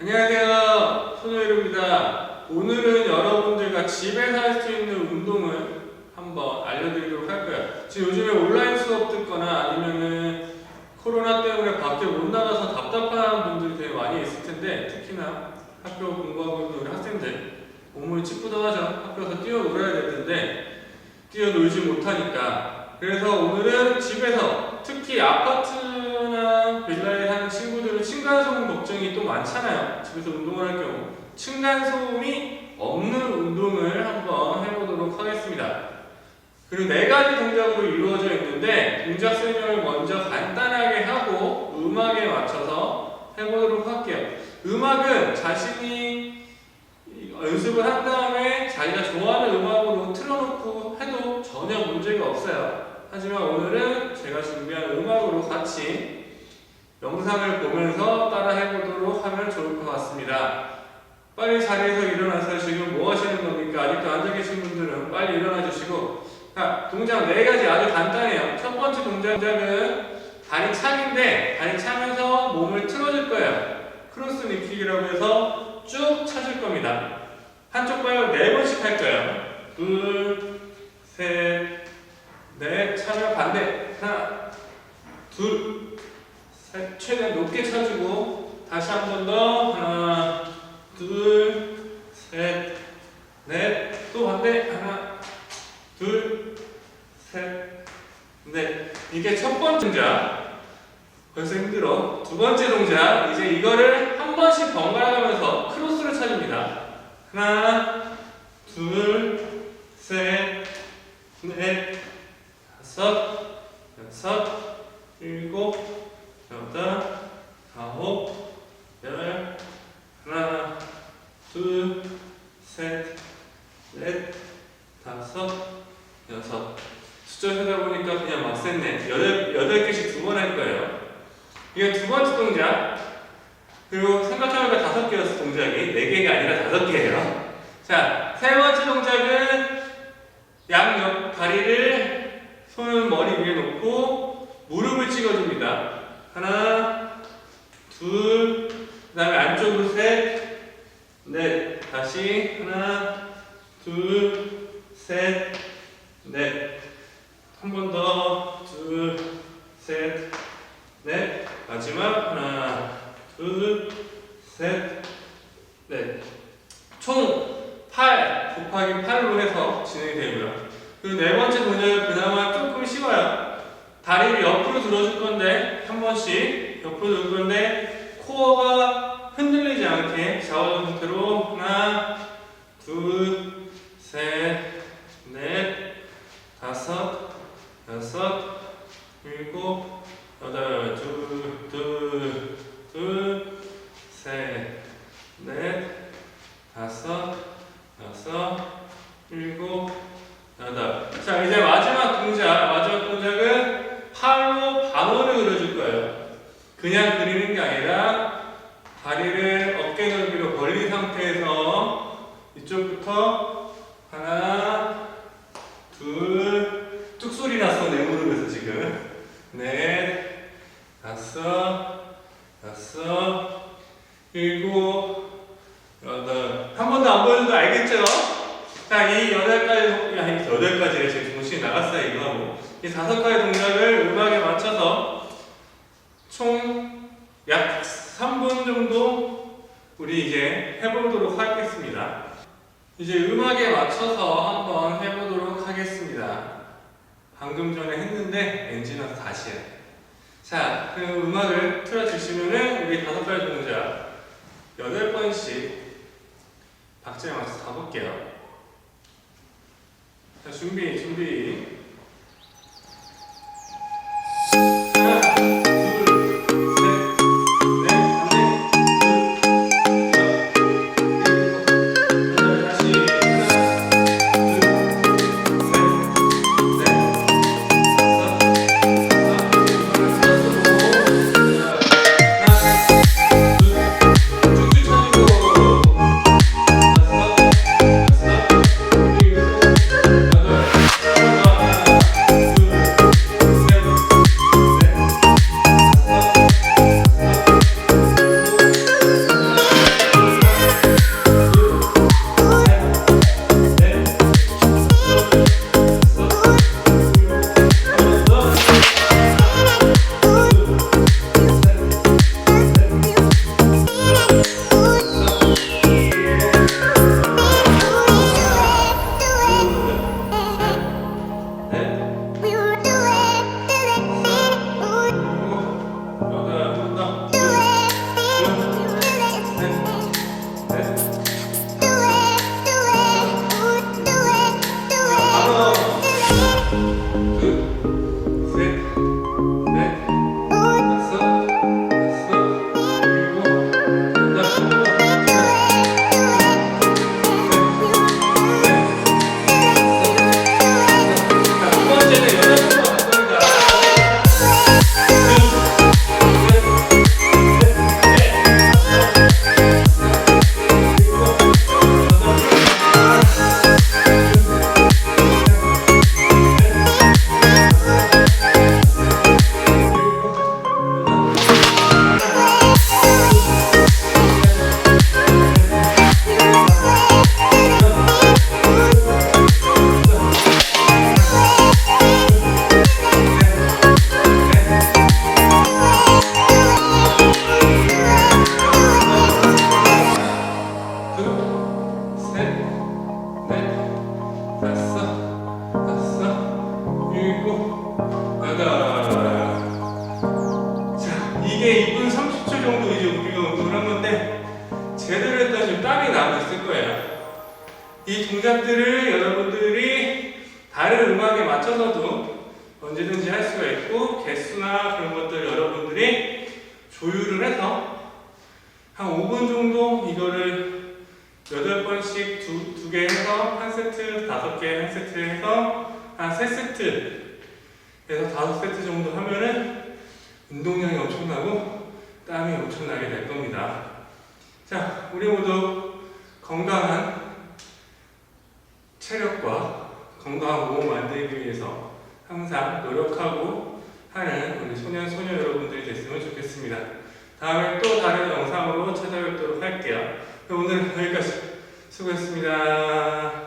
안녕하세요. 손호일입니다. 오늘은 여러분들과 집에서 할 수 있는 운동을 한번 알려드리도록 할 거예요. 지금 요즘에 온라인 수업 듣거나 아니면은 코로나 때문에 밖에 못 나가서 답답한 분들이 되게 많이 있을 텐데 특히나 학교 공부하고 있는 우리 학생들 몸을 찌뿌둥하죠. 학교에서 뛰어놀아야 될 텐데 뛰어놀지 못하니까 그래서 오늘은 집에서 특히 아파트나 빌라에 사는 친구들은 층간소음 걱정이 또 많잖아요. 집에서 운동을 할 경우 층간소음이 없는 운동을 한번 해보도록 하겠습니다. 그리고 네 가지 동작으로 이루어져 있는데 동작 설명을 먼저 간단하게 하고 음악에 맞춰서 해보도록 할게요. 음악은 자신이 연습을 한 다음에 자기가 좋아하는 음악으로 틀어놓고 해도 전혀 문제가 없어요. 하지만 같이 영상을 보면서 따라 해보도록 하면 좋을 것 같습니다. 빨리 자리에서 일어나서 지금 뭐 하시는 겁니까? 아직도 앉아 계신 분들은 빨리 일어나 주시고 자, 동작 네 가지 아주 간단해요. 첫 번째 동작은 다리 차기인데 다리 차면서 몸을 틀어줄 거예요. 크로스 니킥이라고 해서 쭉 차줄 겁니다. 한쪽 발로 네 번씩 할 거예요. 둘, 셋, 넷, 차면 반대. 하나, 둘, 셋, 최대한 높게 차주고 다시 한 번 더. 하나, 둘, 셋, 넷, 또 반대. 하나, 둘, 셋, 넷. 이게 첫 번째 동작. 벌써 힘들어. 두 번째 동작. 이제 이거를 한 번씩 번갈아 가면서 크로스를 차줍니다. 하나, 둘, 셋, 넷, 다섯, 여섯, 일곱, 여덟, 아홉, 열, 하나, 둘, 셋, 넷, 다섯, 여섯. 숫자 세다 보니까 그냥 막 셌네. 여덟, 여덟 개씩 두 번 할 거예요. 이게 두 번째 동작. 그리고 생각해보니까 다섯 개였어, 동작이. 네 개가 아니라 다섯 개예요. 자, 세 번째 동작은 양옆 다리를 손을 머리 위에 놓고 찍어줍니다. 하나, 둘, 그 다음에 안쪽으로 셋, 넷. 다시 하나, 둘, 셋, 넷. 한 번 더, 둘, 셋, 넷. 마지막 하나, 둘, 셋, 넷. 총 8 곱하기 8로 해서 진행이 되고요. 그리고 네 번째 동작은 그나마 조금 쉬워요. 다리를 옆으로 들어줄 건데 한 번씩 옆으로 들어줄 건데 코어가 흔들리지 않게 좌우전 상태로 하나, 둘, 셋, 넷, 다섯, 여섯, 일곱, 여덟, 둘, 둘, 둘, 셋, 넷, 다섯, 여섯, 일곱, 여덟. 자, 이제 마지막 동작, 마지막 동작은 팔로 반원을 그려줄 거예요. 그냥 그리는 게 아니라 다리를 어깨 넓이로 벌린 상태에서 이쪽부터 하나, 둘, 뚝 소리 났어 내 무릎에서 지금. 넷, 다섯, 여섯, 일곱, 여덟. 한 번도 안 보여줘도 알겠죠? 자, 이 여덟 가지, 여덟 가지를 지금 정신이 나갔어요, 이거. 이 다섯 가지 동작을 음악에 맞춰서 총 약 3분 정도 우리 이제 해보도록 하겠습니다. 이제 음악에 맞춰서 한번 해보도록 하겠습니다. 방금 전에 했는데 엔진 와서 다시 해요. 자, 그 음악을 틀어주시면은 우리 다섯 가지 동작 여덟 번씩 박자에 맞춰서 가볼게요. 자, 준비, 준비. 셋, 넷, 다섯 다섯 일곱 여덟 자 이게 이분 30초 정도 이제 우리가 도는 건데 제대로 했다 지금 땀이 나고 있을 거예요 이 동작들을 여러분들이 다른 음악에 맞춰서도 언제든지 할 수가 있고 개수나 그런 것들 여러분들이 조율을 해서 한 5분 정도 이거를 8번씩 두, 두 개 해서 한 세트, 다섯 개 한 세트 해서 한 세 세트 해서 다섯 세트 정도 하면은 운동량이 엄청나고 땀이 엄청나게 될 겁니다. 자, 우리 모두 건강한 체력과 건강한 몸을 만들기 위해서 항상 노력하고 하는 우리 소년 소녀 여러분들이 됐으면 좋겠습니다. 다음에 또 다른 영상으로 찾아뵙도록 할게요. 오늘 여기까지 수고했습니다.